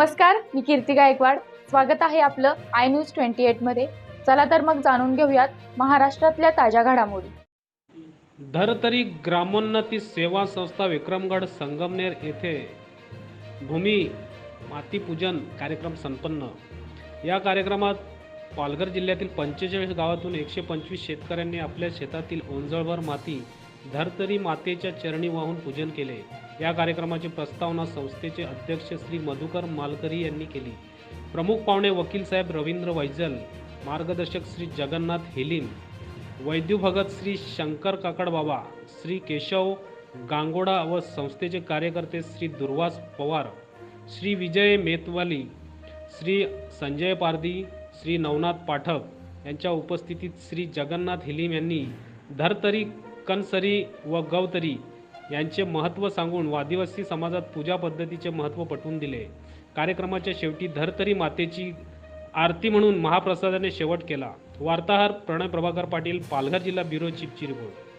नमस्कार मी कीर्ती गायकवाड. स्वागत आहे आपलं आय न्यूज ट्वेंटी एटमध्ये चला तर मग जाणून घेऊयात महाराष्ट्रातल्या ताज्या घडामोडी. धरतरी ग्रामोन्नती सेवा संस्था विक्रमगड संगमनेर येथे भूमी मातीपूजन कार्यक्रम संपन्न. या कार्यक्रमात पालघर जिल्ह्यातील पंचेचाळीस गावातून एकशे पंचवीस शेतकऱ्यांनी आपल्या शेतातील ओंजळभर माती धरतरी मातेच्या चरणी वाहून पूजन केले. या कार्यक्रमाची प्रस्तावना संस्थेचे अध्यक्ष श्री मधुकर मालकरी यांनी केली. प्रमुख पाहुणे वकील साहेब रवींद्र वैजल मार्गदर्शक श्री जगन्नाथ हेलिम वैद्य भगत श्री शंकर काकडबाबा श्री केशव गांगोडा व संस्थेचे कार्यकर्ते श्री दुर्वास पवार श्री विजय मेतवाली श्री संजय पारदी श्री नवनाथ पाठक यांच्या उपस्थितीत श्री जगन्नाथ हिलीम यांनी धरतरी कणसरी व गवतरी यांचे महत्त्व सांगून आदिवासी समाजात पूजा पद्धतीचे महत्त्व पटवून दिले. कार्यक्रमाच्या शेवटी धरतरी मातेची आरती म्हणून महाप्रसादाने शेवट केला. वार्ताहर प्रणय प्रभाकर पाटील पालघर जिल्हा ब्युरो चीफची रिपोर्ट